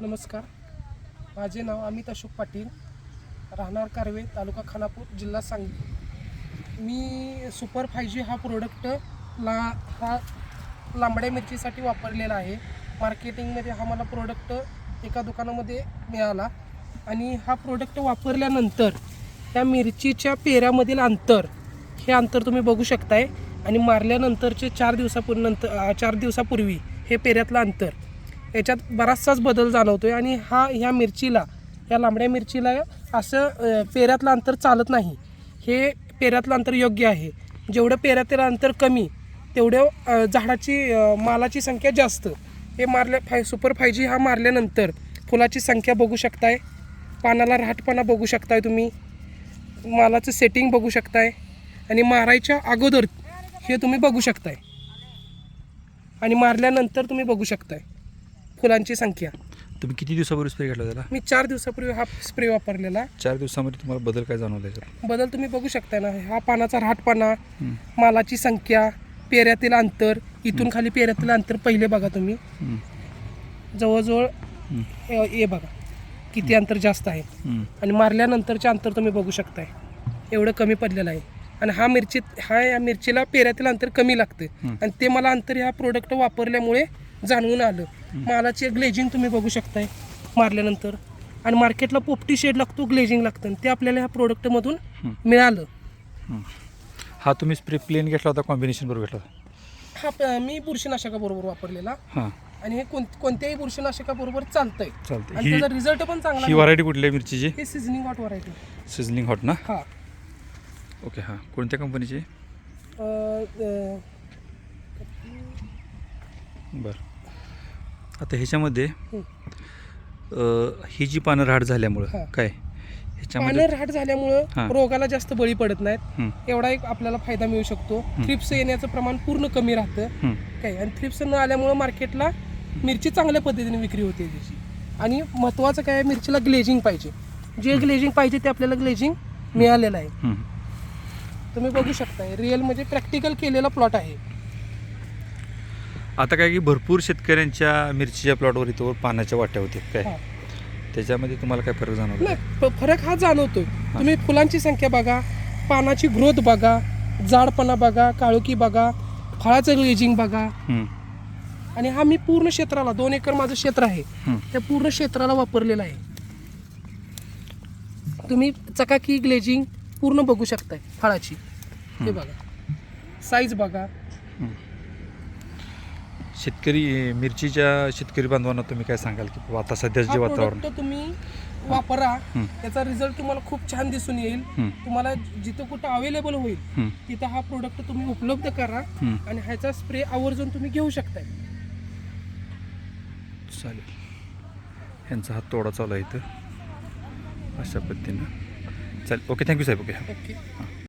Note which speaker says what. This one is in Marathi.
Speaker 1: नमस्कार. माझे नाव अमित अशोक पाटील. राहणार कारवे तालुका खानापूर जिल्हा सांगली. मी सुपर फाय जी हा प्रोडक्ट ला हा लांबड्या मिरचीसाठी वापरलेला आहे. मार्केटिंगमध्ये हा मला प्रोडक्ट एका दुकानामध्ये मिळाला आणि हा प्रोडक्ट वापरल्यानंतर त्या मिरचीच्या पेऱ्यामधील अंतर हे अंतर तुम्ही बघू शकताय. आणि मारल्यानंतरचे चार दिवसापूर्वी नंतर चार दिवसापूर्वी हे पेऱ्यातलं अंतर याच्यात बराचसाच बदल जाणवतोय आणि हा ह्या मिरचीला या लांबड्या मिरचीला असं पेऱ्यातलं अंतर चालत नाही. हे पेऱ्यातलं अंतर योग्य आहे. जेवढं पेऱ्यातलं अंतर कमी तेवढं झाडाची मालाची संख्या जास्त. हे मारल्या फाय सुपर फायजी हा मारल्यानंतर फुलाची संख्या बघू शकताय. पानाला राहटपणा बघू शकताय तुम्ही. मालाचं सेटिंग बघू शकताय. आणि मारायच्या अगोदर हे तुम्ही बघू शकताय. आणि मारल्यानंतर तुम्ही बघू शकताय. फुलांची संख्या.
Speaker 2: तुम्ही किती दिवसापूर्वी स्प्रे घेतला त्याला?
Speaker 1: मी चार दिवसापूर्वी हा स्प्रे वापरलेला.
Speaker 2: चार दिवसामध्ये तुम्हाला बदल काय जाणवला त्याच्यात
Speaker 1: बदल तुम्ही बघू शकताय ना. हा पानाचा राहटपणा. मालाची संख्या पेऱ्यातील अंतर इथून खाली पेऱ्यातील अंतर पहिले बघा तुम्ही. जवळजवळ
Speaker 2: हं.
Speaker 1: हे हे बघा. किती अंतर जास्त आहे. आणि मारल्यानंतरचे अंतर तुम्ही बघू शकताय. एवढं कमी पडलेलं आहे. आणि हा मिरची हा या मिरचीला पेऱ्यातील अंतर कमी लागतं
Speaker 2: हं.
Speaker 1: आणि ते मला अंतर ह्या प्रोडक्ट वापरल्यामुळे जाणवून आलं. मालाची ग्लेजिंग तुम्ही बघू शकताय मारल्यानंतर. आणि मार्केटला पोपटी शेड लागतो ग्लेजिंग लागतं. ते आपल्याला ह्या प्रोडक्टमधून. मिळालं.
Speaker 2: हा तुम्ही स्प्रे प्लेन घेतला होता कॉम्बिनेशन बरोबर घेतला होता?
Speaker 1: हा प- मी बुरशीनाशकाबरोबर वापरलेला.
Speaker 2: हां.
Speaker 1: आणि हे कोण कोणत्याही बुरशीनाशकाबरोबर चालतंय.
Speaker 2: चालतं
Speaker 1: आणि
Speaker 2: ही
Speaker 1: त्याचा रिझल्ट पण चांगला
Speaker 2: ही व्हरायटी कुठली आहे मिरचीची?
Speaker 1: हे seasoning what variety
Speaker 2: sizzling hot ना?
Speaker 1: हा.
Speaker 2: ओके हां. कोणत्या कंपनीची
Speaker 1: अं, अं,
Speaker 2: बरं. आता ह्याच्यामध्ये
Speaker 1: हं.
Speaker 2: जी पानं राहट झाल्यामुळं. काय?
Speaker 1: पानं
Speaker 2: ह्याच्यामध्ये
Speaker 1: राहट झाल्यामुळं. रोगाला जास्त बळी पडत नाहीत. एवढा एक आपल्याला फायदा मिळू शकतो. थ्रिप्स येण्याचं प्रमाण पूर्ण कमी राहतं.
Speaker 2: हं,
Speaker 1: काय? आणि थ्रिप्स न आल्यामुळं मार्केटला मिरची चांगल्या पद्धतीने विक्री होते त्याची. आणि महत्त्वाचं काय? आहे मिरचीला ग्लेजिंग पाहिजे. जे ग्लेजिंग पाहिजे ते आपल्याला ग्लेजिंग मिळालेलं आहे.
Speaker 2: हं.
Speaker 1: तुम्ही बघू शकताय. रिअल म्हणजे प्रॅक्टिकल केलेला प्लॉट आहे.
Speaker 2: आता काय की भरपूर शेतकऱ्यांच्या मिरचीच्या प्लॉटवर इथं पानाच्या वाट्या होत्या. काय?
Speaker 1: हा.
Speaker 2: त्याच्यामध्ये तुम्हाला काय फरक
Speaker 1: फ- फरक हा जाणवतोय. तुम्ही फुलांची संख्या बघा पानाची ग्रोथ बघा जाडपणा बघा काळोखी बघा फळाचं ग्लेजिंग बघा. आणि हा मी पूर्ण क्षेत्राला दोन एकर माझं क्षेत्र आहे. त्या पूर्ण क्षेत्राला वापरलेला आहे. तुम्ही चकाकी ग्लेजिंग पूर्ण बघू शकताय फळाची. हे बघा. साईज बघा.
Speaker 2: शेतकरी मिरचीच्या शेतकरी बांधवांना तुम्ही काय सांगाल की बाबा आता सध्याचं जे
Speaker 1: हा
Speaker 2: वातावरण?
Speaker 1: तुम्ही वापरा. त्याचा रिझल्ट तुम्हाला खूप छान दिसून येईल. तुम्हाला जिथं कुठं अवेलेबल होईल
Speaker 2: हं,
Speaker 1: तिथं हा प्रोडक्ट तुम्ही उपलब्ध करा
Speaker 2: हं.
Speaker 1: आणि ह्याचा स्प्रे आवर्जून तुम्ही घेऊ शकताय.
Speaker 2: चालेल. ह्यांचा हात तोडा चालू आहे इथं. अशा पद्धतीनं. चालेल. ओके थँक्यू साहेब. Okay
Speaker 1: okay